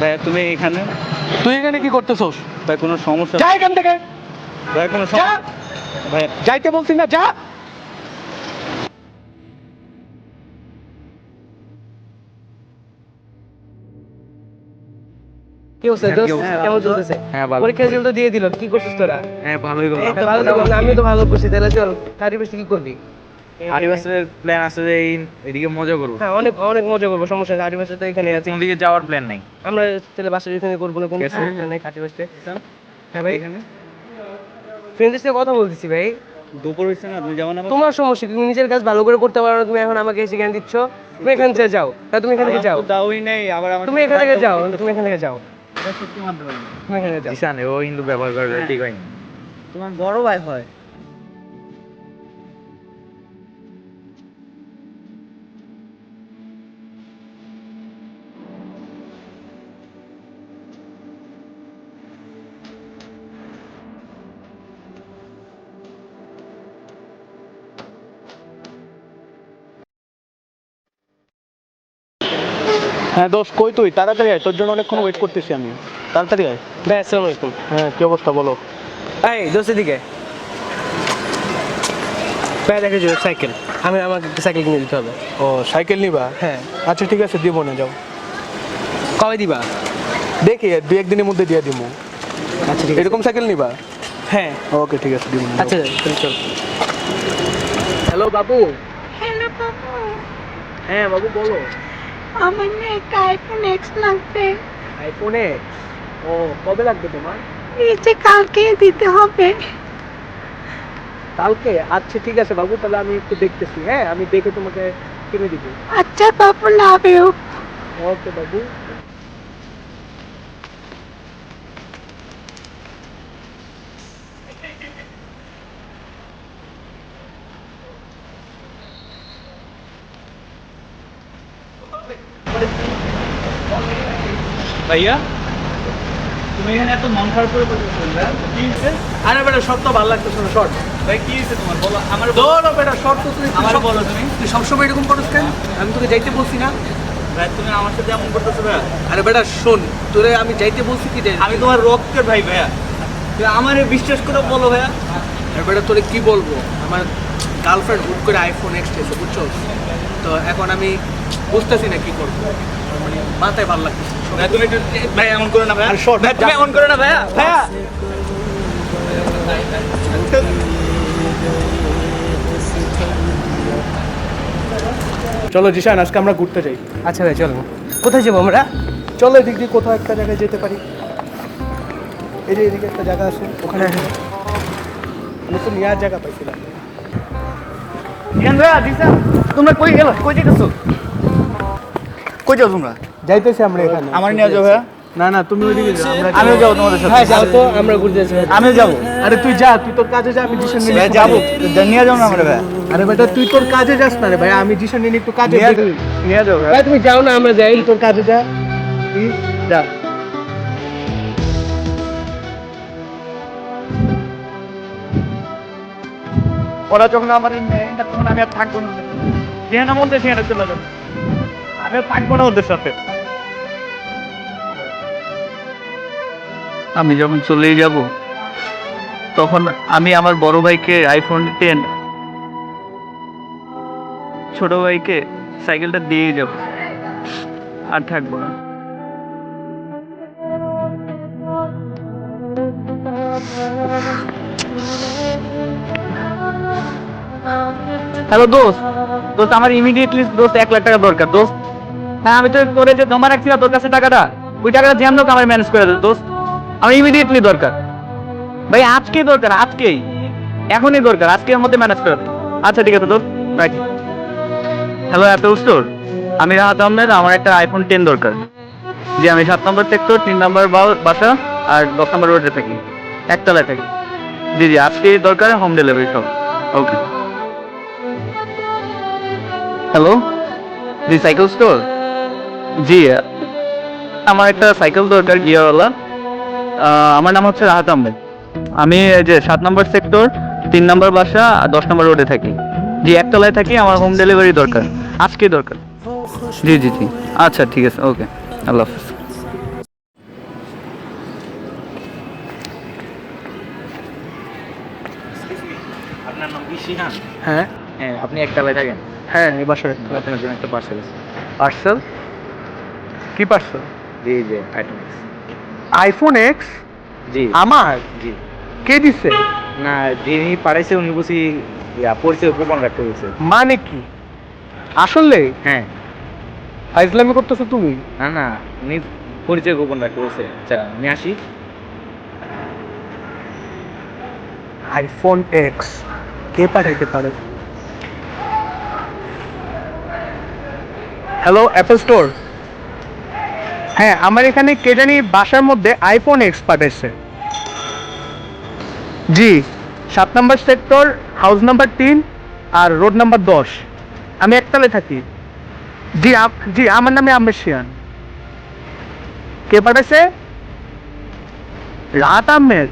ভাইয়া তুমি এখানে? তুই এখানে কি করতেছস? ভাই কোনো সমস্যা? যা এখান থেকে। ভাই কোনো যা। ভাই। যাইতে বলছি না যা। কি অবস্থা? দোস্ত কেমন চলতেছে? হ্যাঁ পরীক্ষা রেজাল্ট তো দিয়ে দিল কি করছিস তোরা? হ্যাঁ ভালোই আমি তো ভালো করছি তাহলে চল থার্টি পার্সেন্ট কি করবি? আড়ি বছরের প্ল্যান আছে যে এদিকে মজা করব। হ্যাঁ অনেক অনেক মজা করব সমস্যা নেই পার্সেন্ট তো এখানে আছে। কোন দিকে যাওয়ার প্ল্যান নাই? আমরা তাহলে বাসার এখানে করব না কোনো। সমস্যা নেই হ্যাঁ ভাই। ফ্রেন্ডের সাথে কথা বলতেছি ভাই। দুপুর হয়েছে না তুমি যাব না? তোমার সমস্যা তুমি নিজের কাজ ভালো করে করতে পারো না তুমি এখন আমাকে এসে জ্ঞান দিচ্ছ। তুমি এখান থেকে যাও। তা তুমি এখান থেকে যাও। দাওই নেই আবার আমার তুমি এখান থেকে যাও তুমি এখান থেকে যাও। সত্যি মানতে পারি তুমি এখান থেকে যাও। জিসান ও হিন্দু ব্যবহার করে ঠিক হয়নি তোমার বড় ভাই হয়। হ্যাঁ দোষ কই তুই? তাড়াতাড়ি আয় তোর জন্য অনেকক্ষণ ওয়েট করতেছি আমি। তাড়াতাড়ি আয়। ভাই আসসালামু আলাইকুম। হ্যাঁ কি অবস্থা বলো। এই দোস্তের দিকে ভাই দেখে যাবে সাইকেল আমি আমাকে একটা সাইকেল কিনে দিতে হবে। ও সাইকেল নিবা? হ্যাঁ। আচ্ছা ঠিক আছে দিব না যাও। কবে দিবা? দেখি দু একদিনের মধ্যে দিয়ে দিব। আচ্ছা ঠিক এরকম সাইকেল নিবা? হ্যাঁ। ওকে ঠিক আছে দিব আচ্ছা চল চল। হ্যালো বাবু। হ্যালো বাবু। হ্যাঁ বাবু বলো। আমার না একটা আইফোন এক্স লাগবে। আইফোনে ও কবে লাগবে তোমার? এই যে কালকে দিতে হবে। কালকে? আচ্ছা ঠিক আছে বাবু তাহলে আমি একটু দেখতেছি হ্যাঁ? আমি দেখে তোমাকে কিনে দিব। আচ্ছা বাবু লাভ ইউ ওকে বাবু। ভাইয়া? তুমি এখানে এত মন খারাপ করে কি হয়েছে? আরে বেটা শর্ট তো ভালো লাগতেছে না শর্ট। ভাই কি হয়েছে তোমার? বলো আমার দৌড় বেটা শর্ট তো তুই আমার বলো তুমি। তুই সবসময় এরকম করিস কেন? আমি তোকে যাইতে বলছি না। ভাই তুমি আমার সাথে এমন করতেছো ভাইয়া আরে বেটা শোন তোরে আমি যাইতে বলছি কি যাই আমি তোমার রক্তের ভাই ভাইয়া। তুমি আমারে বিশ্বাস করে বলো ভাইয়া। আরে বেটা তোরে কি বলব? আমার গার্লফ্রেন্ড হুট করে আইফোন এক্স এসে বুঝছ? তো এখন আমি বুঝতেছি না কি করব। মাথায় ভালো লাগতেছে ভাই তুমি ভাই এমন করো না ভাই। তুমি এমন করো না ভাইয়া। ভাইয়া। চলো জিশান আজকে আমরা ঘুরতে যাই। আচ্ছা ভাই চলো। কোথায় যাব আমরা? চলো এদিক দিয়ে কোথাও একটা জায়গায় যেতে পারি। এই যে এদিকে একটা জায়গা আছে ওখানে যাব। নতুন ইয়ার জায়গা পাইছিলাম। তোমরা কই গেল? কই যেতেছো কই যাও তোমরা? যাইতেছি আমরা এখানে। আমার নিয়ে যাও ভাইয়া। না না তুমি ওইদিকে যাও আমরা আমিও যাব। তোমাদের সাথে। হ্যাঁ যাও তো আমরা ঘুরতে যাচ্ছি। আমিও যাব। আরে তুই যা তুই তোর কাজে যা আমি জিশান নিয়ে ভাই যাব। নিয়ে যাও না আমরা ভাইয়া। আরে বেটা তুই তোর কাজে যাস না রে ভাই আমি জিশান নিয়ে একটু কাজে নিয়ে যাও ভাই তুমি যাও না আমরা যাই। তোর কাজে যা। তুই যা। ওরা যখন আমার নেয় না তখন আমি আর থাকব না। যেখানে মন চায় সেখানে চলে যাব। আমি আর থাকব না ওদের সাথে। আমি যখন চলেই যাব, তখন আমি আমার বড় ভাইকে আইফোন টেন ছোট ভাইকে সাইকেলটা দিয়ে যাব, আর থাকব না। হ্যালো দোস্ত দোস্ত আমার ইমিডিয়েটলি দোস্ত এক লাখ টাকা দরকার, দোস্ত। হ্যাঁ আমি তো করে যে জমা রাখছি না তোর কাছে টাকাটা, ওই টাকাটা যেমন আমার ম্যানেজ করে দোস্ত। আমার ইমিডিয়েটলি দরকার। ভাই, আজকেই দরকার, আজকেই। এখনই দরকার আজকের মধ্যে ম্যানেজ করে আচ্ছা ঠিক আছে, দোস্ত রাইট হ্যালো অ্যাপেল স্টোর আমি রাহাত আহমেদ, আমার একটা আইফোন টেন দরকার। জি আমি সাত নম্বর সেক্টর তিন নম্বর বাসা আর দশ নম্বর রোডে থাকি। একতলায় থাকি। জি জি, আজকেই দরকার হোম ডেলিভারি সব। ওকে হ্যালো জি সাইকেল স্টোর জি আমার একটা সাইকেল দরকার গিয়ারওয়ালা আমার নাম হচ্ছে রাহাত আহমেদ। আমি যে সাত নম্বর সেক্টর তিন নম্বর বাসা দশ নম্বর রোডে থাকি। জি একতলায় থাকি আমার হোম ডেলিভারি দরকার। আজকে দরকার। জি জি জি। আচ্ছা ঠিক আছে ওকে। আল্লাহ হাফিজ। কি হ্যাঁ। হ্যাঁ আপনি একতলায় থাকেন? হ্যাঁ এই একটা পার্সেল পার্সেল কি পার্সেল আইটেম আইফোন এক্স জি। আমার? জি। কে দিছে? না যিনি পাঠাইছে উনি বুঝি পরিচয় গোপন রাখতে হয়েছে মানে কি? আসলে? হ্যাঁ। ফাইজলামি করতেছো তুমি? না না উনি পরিচয় গোপন রাখতে বলছে আচ্ছা আমি আসি। আইফোন এক্স কে পাঠাইতে পারে? হ্যালো অ্যাপল স্টোর হ্যাঁ আমার এখানে কে জানি বাসার মধ্যে আইফোন এক্স পাঠাইছে। জি, সাত নাম্বার সেক্টর হাউস নাম্বার তিন আর রোড নাম্বার দশ। আমি একতলায় থাকি। জি জি, আমার নামে আমের শিয়ান কে পাঠাইছে? রাত আহমেদ।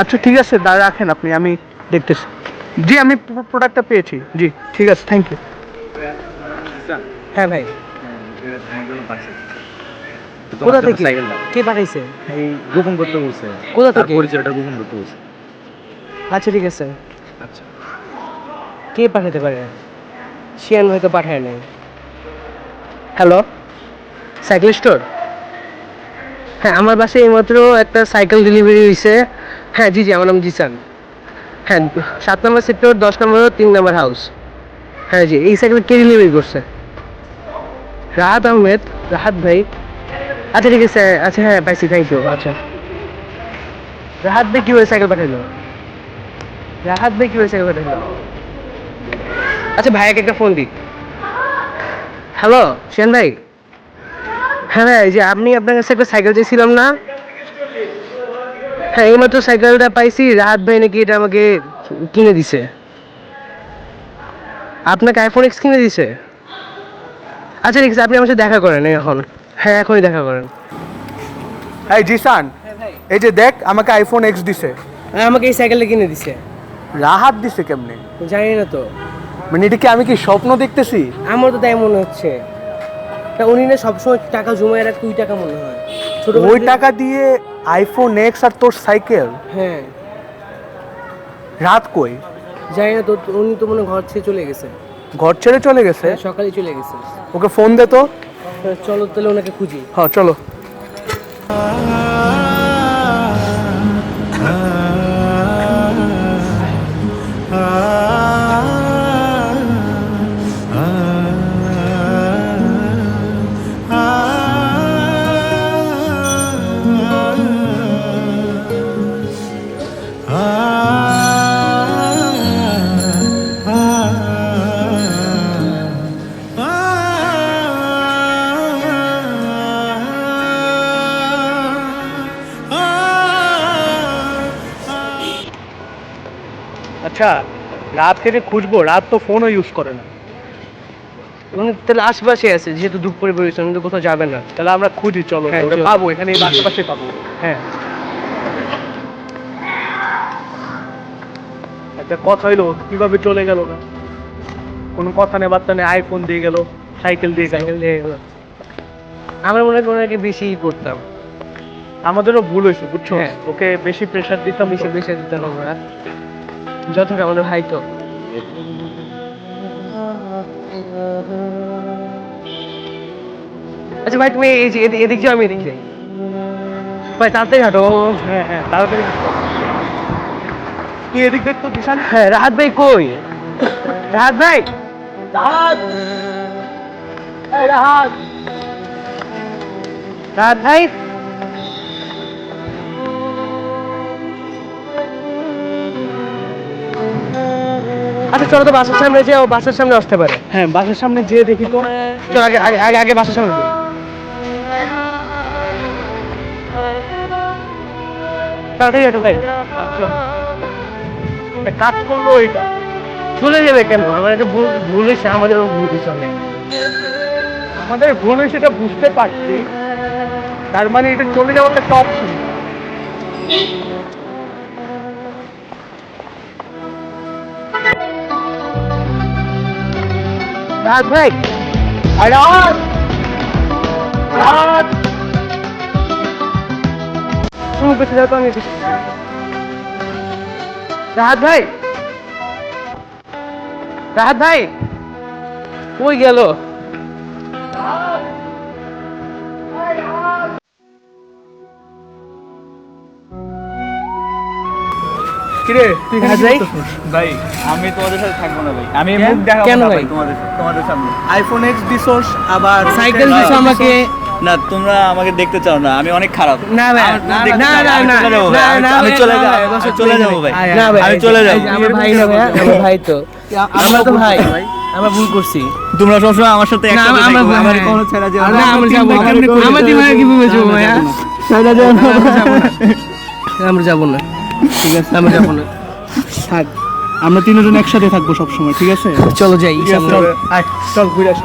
আচ্ছা ঠিক আছে, দাঁড়া, রাখেন আপনি, আমি দেখতেছি। জি, আমি প্রোডাক্টটা পেয়েছি। জি, ঠিক আছে থ্যাংক ইউ হ্যাঁ ভাই। কোথা থেকে? কে পাঠাইছে? এই গোপন করতে বলছে। কোথা থেকে? পরিচয়টা গোপন করতে বলছে। আচ্ছা ঠিক আছে। আচ্ছা। কে পাঠাতে পারে? শিয়ান হয়তো পাঠায় নাই। হ্যালো? Cycle store? হ্যাঁ আমার বাসায় এইমাত্র একটা সাইকেল ডেলিভারি হয়েছে হ্যাঁ জি জি আমার নাম জিসান। হ্যাঁ সাত নম্বর সেক্টর দশ নম্বর তিন নম্বর হাউস। হ্যাঁ জি এই সাইকেল কে ডেলিভারি করছে? রাহাত আহমেদ রাহাত ভাই আচ্ছা ঠিক আছে আচ্ছা হ্যাঁ পাইছি থ্যাংক ইউ আচ্ছা। রাহাত ভাই কীভাবে সাইকেল পাঠাইলো? রাহাত ভাই কীভাবে সাইকেল পাঠাইলো? আচ্ছা ভাইয়াকে একটা ফোন দিই হ্যালো শিয়ান ভাই? হ্যাঁ ভাই যে আপনি আপনার কাছে একটা সাইকেল চেয়েছিলাম না? হ্যাঁ এইমাত্র সাইকেলটা পাইছি রাহাত ভাই নাকি এটা আমাকে কিনে দিছে। আপনাকে আইফোন এক্স কিনে দিছে? আচ্ছা ঠিক আছে আপনি আমার সাথে দেখা করেন এখন। হ্যাঁ এখনই দেখা করেন। এই জিসান এই যে দেখ আমাকে আইফোন এক্স দিছে। হ্যাঁ আমাকে এই সাইকেলটা কিনে দিছে। রাহাত দিছে কেমনে? জানি না তো। মানে এটা কি আমি কি স্বপ্ন দেখতেছি? আমার তো তাই মনে হচ্ছে। তা উনি না সবসময় টাকা জমায় রাখতে ওই টাকা মনে হয়। ছোট ওই টাকা দিয়ে আইফোন এক্স আর তোর সাইকেল হ্যাঁ। রাত কই? জানি না তো উনি তো মনে হয় ঘর ছেড়ে চলে গেছে। ঘর ছেড়ে চলে গেছে। হ্যাঁ সকালে চলে গেছে। ওকে ফোন দে তো। চলো তাহলে ওনাকে খুঁজি। হ্যাঁ চলো। রাত থেকে খুঁজবো রাত তো ফোনও ইউজ করে না। উনি তাহলে আশেপাশে আছে যেহেতু দুপুরে বেরিয়েছে তো কোথাও যাবে না। তাহলে আমরা খুঁজি চলো হ্যাঁ। পাবো এখানে আশেপাশে পাবো। হ্যাঁ। একটা কথা হইল কীভাবে চলে গেল না কোনো কথা নেই বার্তা নেই আইফোন দিয়ে গেল সাইকেল দিয়ে সাইকেল দিয়ে গেলো। আমার মনে হয় ওনাকে বেশি করতাম। আমাদেরও ভুল হয়েছে বুঝছ? হ্যাঁ। ওকে বেশি প্রেশার দিতাম বেশি বেশি দিতাম আমরা। যতটা আমাদের ভাই তো। আচ্ছা ভাই তুমি এই যে এদিক- এদিক যাও আমি এদিক যাই। ভাই তাড়াতাড়ি হাঁটো। হ্যাঁ হ্যাঁ তাড়াতাড়ি তুই এদিক দেখ তো বিশাল। হ্যাঁ রাহাত ভাই কই? রাহাত ভাই? রাহাত ভাই? আচ্ছা চলো তো বাসার সামনে যাও বাসার সামনে আসতে পারে। হ্যাঁ বাসের সামনে যেয়ে দেখি তো। চলো আগে আগে আগে বাসার সামনে। তাড়াতাড়ি ভাই। কাজ করল এটা চলে যাবে কেন? আমার একটা ভুল ভুল হয়েছে আমাদেরও ভুল হয়েছে আমাদের ভুল হয়েছে এটা বুঝতে পারছি। তার মানে এটা চলে যাওয়ার একটা অপশন রাহাত ভাই আরে আজ আজ তুমি পেছনে যাও তো আমি পেছনে- কিরে তুই ভাই? ভাই আমি তোমাদের সাথে থাকব না ভাই। আমি মুখ দেখাবো কেন ভাই? ভাই? তোমাদের তোমাদের সামনে। আইফোন এক্স দিছোস আবার সাইকেল দিছো আমাকে না তোমরা আমাকে দেখতে চাও না আমি অনেক খারাপ। না ভাই না না না আমি- ভাই, চলে যাব চলে ভাই। না ভাই আমি চলে এই যাব আমার ভাই। না ভাই আমার ভাই তো আমরা তো। ভাই। আমরা ভুল করছি। তোমরা সবসময় আমার সাথে একসাথে আমরা- থাকো আমার হ্যাঁ। কোনো ছেড়ে যেও না, আমরা যাব আমরা দিমাগে কীভাবে ভাইয়া? আমরা যাব না। আমরা যাব না। ঠিক আছে? আমরা যাব না। থাক। আমরা তিনজন একসাথে থাকব সবসময় ঠিক আছে? চলো যাই চল ঘুরে আসি।